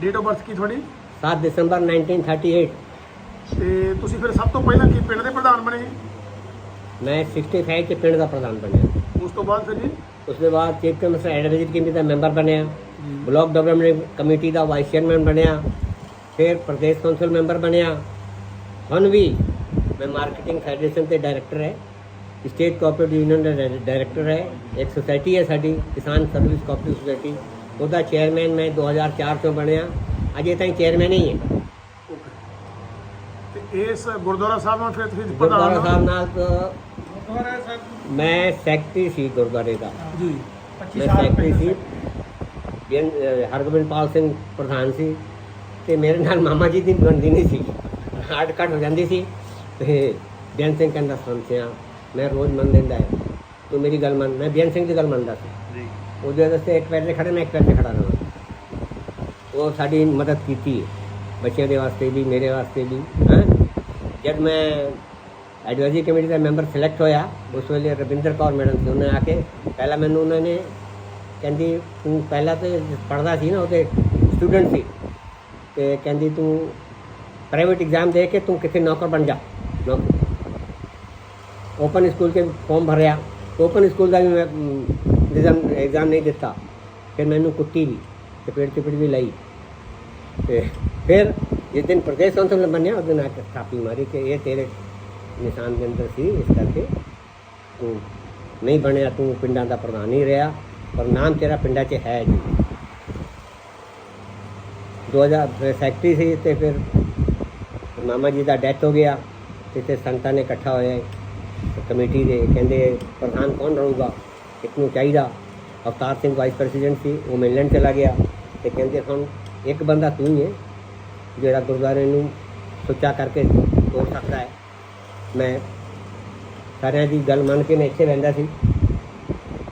Date of birth ਕੀ ਤੁਹਾਡੀ? 7 ਦਸੰਬਰ 1938 ਤੇ ਤੁਸੀਂ ਫਿਰ ਸਭ ਤੋਂ ਪਹਿਲਾਂ ਕੀ ਪਿੰਡ ਦੇ ਪ੍ਰਧਾਨ ਬਣੇ? ਮੈਂ 65 ਚ ਪਿੰਡ ਦਾ ਪ੍ਰਧਾਨ ਬਣਿਆ। ਉਸ ਤੋਂ ਬਾਅਦ ਫਿਰ ਜੀ? ਉਸ ਤੋਂ ਬਾਅਦ ਚੀਫ ਕਮਿਸ਼ਨਰ ਐਡਵਾਈਜ਼ਰੀ ਕਮੇਟੀ ਦਾ ਮੈਂਬਰ ਬਣਿਆ। ਬਲਾਕ ਡਿਵੈਲਪਮੈਂਟ ਕਮੇਟੀ ਦਾ ਵਾਈਸ ਚੇਅਰਮੈਨ ਬਣਿਆ। ਫਿਰ ਪ੍ਰਦੇਸ਼ ਕੌਂਸਲ ਮੈਂਬਰ ਬਣਿਆ। ਹੁਣ ਵੀ ਮੈਂ ਮਾਰਕੀਟਿੰਗ ਫੈਡਰੇਸ਼ਨ ਤੇ ਡਾਇਰੈਕਟਰ ਹੈ। ਸਟੇਟ ਕੋਆਪਰੇਟਿਵ ਯੂਨੀਅਨ ਦਾ ਡਾਇਰ- ਡਾਇਰੈਕਟਰ ਹੈ। ਇੱਕ ਸੁਸਾਇਟੀ ਹੈ ਸਾਡੀ ਕਿਸਾਨ ਸਰਵਿਸ ਕੋਆਪਰੇਟਿਵ ਸੁਸਾਇਟੀ ਉਹਦਾ ਚੇਅਰਮੈਨ ਮੈਂ 2004 ਤੋਂ ਬਣਿਆ। ਅਜੇ ਤਾਈਂ ਚੇਅਰਮੈਨ ਹੀ ਹੈ। ਤੇ ਇਸ ਗੁਰਦੁਆਰਾ ਸਾਹਿਬ ਨਾਲ ਫਿਰ ਤੁਸੀਂ ਗੁਰਦੁਆਰਾ ਪ੍ਰਧਾਨ ਸਾਹਿਬ ਨਾਲ ਤਾਂ ਮੈਂ ਸੈਕਟਰੀ ਸੀ ਗੁਰਦੁਆਰੇ ਦਾ। ਜੀ। ਮੈਂ ਸੈਕਟਰੀ ਸੀ। ਬੇਨ ਹਰਗੋਬਿੰਦਪਾਲ ਸਿੰਘ ਪ੍ਰਧਾਨ ਸੀ। ਤੇ ਮੇਰੇ ਨਾਲ ਮਾਮਾ ਜੀ ਦੀ ਬਣਦੀ ਨਹੀਂ ਸੀ। ਹਾਰਡ ਕੱਟ ਹੋ ਜਾਂਦੀ ਸੀ। ਤੇ ਬੇਨ ਸਿੰਘ ਕਹਿੰਦਾ ਸਮਝਿਆ ਮੈਂ ਰੋਜ਼ ਮੰਨ ਦਿੰਦਾ ਹੈ। ਤੂੰ ਮੇਰੀ ਗੱਲ ਮੰਨ ਮੈਂ ਬੇਨ ਸਿੰਘ ਦੀ ਗੱਲ ਮੰਨਦਾ ਸੀ। ਜੀ। ਉਹਦੇ ਵਾਸਤੇ ਇੱਕ ਪੈਰ ਤੇ ਖੜਾ ਮੈਂ ਇੱਕ ਪੈਰ ਤੇ ਖੜਾ ਰਹਾਂ। ਉਹ ਸਾਡੀ ਮਦਦ ਕੀਤੀ ਬੱਚਿਆਂ ਦੇ ਵਾਸਤੇ ਵੀ, ਮੇਰੇ ਵਾਸਤੇ ਵੀ, ਹੈਂ। ਜਦ ਮੈਂ ਐਡਵਾਈਜ਼ਰੀ ਕਮੇਟੀ ਦਾ ਮੈਂਬਰ ਸਿਲੈਕਟ ਹੋਇਆ, ਉਸ ਵੇਲੇ ਰਵਿੰਦਰ ਕੌਰ ਮੈਡਮ ਸੀ, ਉਹਨੇ ਆ ਕੇ ਪਹਿਲਾਂ ਮੈਨੂੰ ਉਹਨਾਂ ਨੇ ਕਹਿੰਦੀ, ਤੂੰ ਪਹਿਲਾਂ ਤੇ ਪੜ੍ਹਦਾ ਸੀ ਨਾ, ਉਹਦੇ ਸਟੂਡੈਂਟ ਸੀ। ਤੇ ਕਹਿੰਦੀ, ਤੂੰ ਪ੍ਰਾਈਵੇਟ ਐਗਜ਼ਾਮ ਦੇ ਕੇ ਤੂੰ ਕਿਤੇ ਨੌਕਰ ਬਣ ਜਾ? ਨੌਕਰ ਓਪਨ ਸਕੂਲ ਕੇ ਫਾਰਮ ਭਰਿਆ। ਓਪਨ ਸਕੂਲ ਦਾ ਵੀ ਮੈਂ ਇਗਜ਼ਾਮ ਐਗਜ਼ਾਮ ਨਹੀਂ ਦਿੱਤਾ। ਫਿਰ ਮੈਨੂੰ ਕੁੱਟੀ ਵੀ ਚਪੇੜ ਚਪੇੜ ਵੀ ਲਈ। ਤੇ ਫਿਰ ਜਿਸ ਦਿਨ ਪ੍ਰਦੇਸ਼ ਕੌਂਸਲ ਬਣਿਆ, ਉਸ ਦਿਨ ਆ ਕੇ ਥਾਪੀ ਮਾਰੀ ਕਿ ਇਹ ਤੇਰੇ ਨਿਸ਼ਾਨ ਦੇ ਅੰਦਰ ਸੀ, ਇਸ ਕਰਕੇ ਤੂੰ ਨਹੀਂ ਬਣਿਆ, ਤੂੰ ਪਿੰਡਾਂ ਦਾ ਪ੍ਰਧਾਨ ਹੀ ਰਿਹਾ, ਪਰ ਨਾਮ ਤੇਰਾ ਪਿੰਡਾਂ 'ਚ ਹੈ ਜੀ। 2000 ਫਿਰ ਸੈਕਟਰੀ ਸੀ ਤੇ ਫਿਰ ਮਾਮਾ ਜੀ ਦਾ ਡੈਥ ਹੋ ਗਿਆ ਤੇ ਸੰਗਤਾਂ ਨੇ ਇਕੱਠਾ ਹੋਇਆ ਕਮੇਟੀ ਦੇ ਕਹਿੰਦੇ ਪ੍ਰਧਾਨ ਕੌਣ ਰਹੂਗਾ? ਇੱਕ ਨੂੰ ਚਾਹੀਦਾ ਅਵਤਾਰ ਸਿੰਘ ਵਾਈਸ ਪ੍ਰੈਜ਼ੀਡੈਂਟ ਸੀ ਉਹ ਮਿਲਣ ਚਲਾ ਗਿਆ ਤੇ ਕਹਿੰਦੇ ਹੁਣ ਇੱਕ ਬੰਦਾ ਤੂੰ ਹੀ ਹੈ ਜਿਹੜਾ ਗੁਰਦੁਆਰੇ ਨੂੰ ਸੁੱਚਾ ਕਰਕੇ ਤੋੜ ਸਕਦਾ ਹੈ ਮੈਂ ਸਾਰਿਆਂ ਦੀ ਗੱਲ ਮੰਨ ਕੇ ਮੈਂ ਇੱਥੇ ਰਹਿੰਦਾ ਸੀ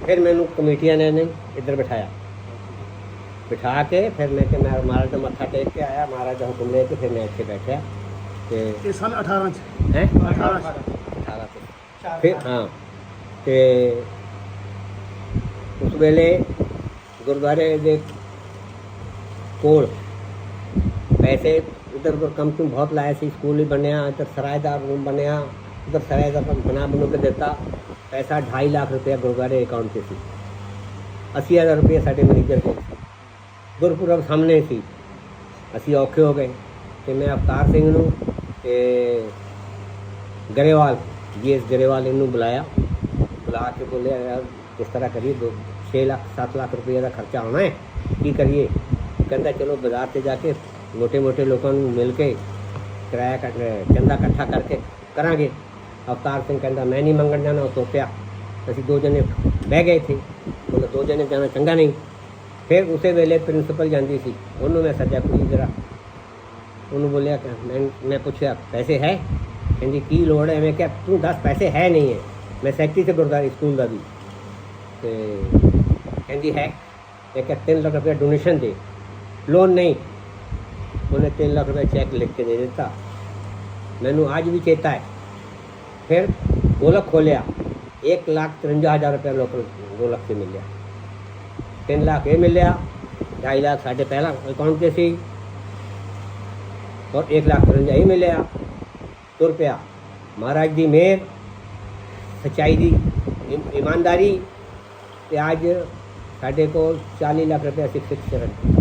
ਫਿਰ ਮੈਨੂੰ ਕਮੇਟੀਆਂ ਨੇ ਇੱਧਰ ਬਿਠਾਇਆ ਬਿਠਾ ਕੇ ਫਿਰ ਮੈਂ ਕਿ ਮੈਂ ਮਹਾਰਾਜ ਦਾ ਮੱਥਾ ਟੇਕ ਕੇ ਆਇਆ ਮਹਾਰਾਜ ਦਾ ਹੁਕਮ ਲੈ ਕੇ ਫਿਰ ਮੈਂ ਇੱਥੇ ਬੈਠਿਆ ਤੇ ਇਹ ਸਨ 18 ਚ ਹੈ 18 ਚ 18 ਤੇ ਫਿਰ ਹਾਂ ਤੇ ਉਸ ਵੇਲੇ ਗੁਰਦੁਆਰੇ ਦੇ ਕੋਲ ਪੈਸੇ ਉਧਰ ਉਧਰ ਕੰਪਨੀ ਬਹੁਤ ਲਾਇਆ ਸੀ, ਸਕੂਲ ਹੀ ਬਣਿਆ, ਇੱਧਰ ਸਰਾਇਦਾਰ ਰੂਮ ਬਣਿਆ, ਉਧਰ ਸਰਾਇਦਾਰ ਬਣਾ ਬਣੂ ਕੇ ਦਿੱਤਾ। ਪੈਸਾ 2.5 ਲੱਖ ਰੁਪਇਆ ਗੁਰਦੁਆਰੇ ਅਕਾਊਂਟ 'ਤੇ ਸੀ। 80000 ਰੁਪਏ ਸਾਡੇ ਮੈਨੇਜਰ ਕੋਲ ਸੀ। ਗੁਰਪੁਰਬ ਸਾਹਮਣੇ ਸੀ। ਅਸੀਂ ਔਖੇ ਹੋ ਗਏ ਤੇ ਮੈਂ ਅਵਤਾਰ ਸਿੰਘ ਨੂੰ ਤੇ ਗਰੇਵਾਲ, ਜੀਐਸ ਗਰੇਵਾਲ ਇਹਨੂੰ ਬੁਲਾਇਆ। ਬੁਲਾ ਕੇ ਬੋਲਿਆ ਯਾਰ ਇਸ ਤਰ੍ਹਾਂ ਕਰੀਏ 6 ਲੱਖ 7 ਲੱਖ ਰੁਪਏ ਦਾ ਖਰਚਾ ਆਉਣਾ ਹੈ, ਕੀ ਕਰੀਏ? ਕਹਿੰਦਾ ਚਲੋ ਬਾਜ਼ਾਰ ਤੇ ਜਾ ਕੇ ਮੋٹے ਮੋٹے ਲੋਕਾਂ ਨੂੰ ਮਿਲ ਕੇ ਕਿਰਾਇਆ ਕੱਟ, ਚੰਦਾ ਇਕੱਠਾ ਕਰਕੇ ਕਰਾਂਗੇ। ਅਵਤਾਰ ਸਿੰਘ ਕਹਿੰਦਾ, ਮੈਂ ਨਹੀਂ ਮੰਗਣ ਜਾਣਾ, ਉਹ ਤੋਪਿਆ ਅਸੀਂ ਦੋ ਜਣੇ ਬਹਿ ਗਏ ਸੀ ਉਹਨਾਂ ਦੋ ਜਣੇ ਜਾਣਾ ਚੰਗਾ ਨਹੀਂ। ਫਿਰ ਉਸੇ ਵੇਲੇ ਪ੍ਰਿੰਸੀਪਲ ਜਾਂਦੀ ਸੀ। ਉਹਨੂੰ ਮੈਂ ਸੱਜਾ ਕੁੜੀ ਜਰਾ। ਉਹਨੂੰ ਬੋਲਿਆ ਕਿ ਮੈਂ ਮੈਂ ਪੁੱਛਿਆ, ਪੈਸੇ ਹੈ? ਕਹਿੰਦੀ, ਕੀ ਲੋੜ ਹੈ? ਮੈਂ ਕਿਹਾ, ਤੂੰ ਦੱਸ, ਪੈਸੇ ਹੈ ਨਹੀਂ ਹੈ। ਮੈਂ ਸੈਕਟਰੀ ਤੇ ਗੁਰਦਾਰੀ ਸਕੂਲ ਦਾ ਵੀ। ਤੇ ਕਹਿੰਦੀ ਹੈ ਇੱਕ ਕਿਹਾ ਤਿੰਨ ਲੱਖ ਰੁਪਏ ਡੋਨੇਸ਼ਨ ਦੇ। ਲੋਨ ਨਹੀਂ। ਉਹਨੇ ਤਿੰਨ ਲੱਖ ਰੁਪਏ ਚੈੱਕ ਲਿਖ ਕੇ ਦੇ ਦਿੱਤਾ। ਮੈਨੂੰ ਅੱਜ ਵੀ ਚੇਤਾ ਹੈ। ਫਿਰ ਗੋਲਕ ਖੋਲਿਆ। 1 ਲੱਖ 53000 ਰੁਪਏ ਲੋਕਲ ਗੋਲਕ ਤੇ ਮਿਲਿਆ। 3 ਲੱਖ ਇਹ ਮਿਲਿਆ। 2.5 ਲੱਖ ਸਾਡੇ ਪਹਿਲਾਂ ਅਕਾਊਂਟ 'ਤੇ ਸੀ। ਔਰ 1 ਲੱਖ 53 ਹੀ ਮਿਲਿਆ। ਤੁਰ ਪਿਆ। ਮਹਾਰਾਜ ਦੀ ਮਿਹਰ, ਸਚਾਈ ਦੀ ਇਮਾਨਦਾਰੀ ਤੇ ਅੱਜ ਸਾਡੇ ਕੋਲ 40 ਲੱਖ ਰੁਪਏ ਅਸੀਂ ਫਿਕਸ ਰੱਖਿਆ